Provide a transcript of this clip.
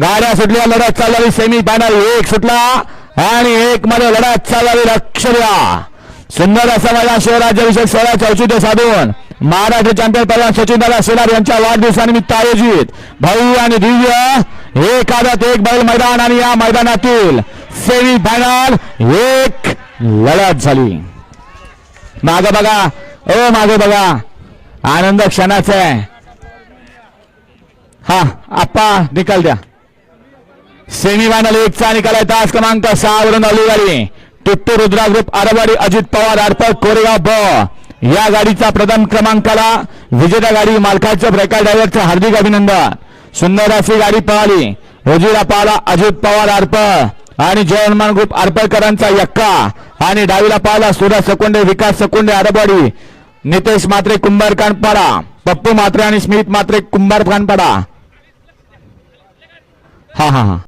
गाड्या सुटल्या लढत चालली सेमी फायनल एक सुटला आणि एक मध्ये लढत चालली लक्ष द्या. सुंदर असा माझा शिवराज्याभिषेक सोहळ्याचे औचित्य साधून. महाराष्ट्र चॅम्पियन पहिल्यान सचिन दादा शेलार यांच्या वाढदिवसानिमित्त आयोजित. भाऊ आणि दिव्य एक आदत एक बैल मैदान आणि या मैदानातील सेमी फायनल एक लढत झाली. माग बघा ओ मागे बघा. आनंद क्षणाचा आहे. हा आप्पा निकाल द्या. सेमीफायनल एकचा निकाल आहे. तास क्रमांक सहा वरून आली गाडी. टिप्पू रुद्रा ग्रुप आरवाडी अजित पवार अर्पक कोरेगाव ब. या गाडीचा प्रथम क्रमांकाला विजेता गाडी मालकाच्या ब्रेकर ड्रायव्हरचं हार्दिक अभिनंदन. सुंदर अशी गाडी पळाली. रोजीला पाहला अजित पवार अर्प आणि जयहनुमान ग्रुप आरपळकरांचा यक्का. आणि डावीला पाहला सुरज सकोंडे विकास सकोंडे आरवाडी. नितेश मात्रे कुंभार कानपाडा. पप्पू मात्रे आणि स्मित मात्रे कुंभार कानपाडा. हा हा हा.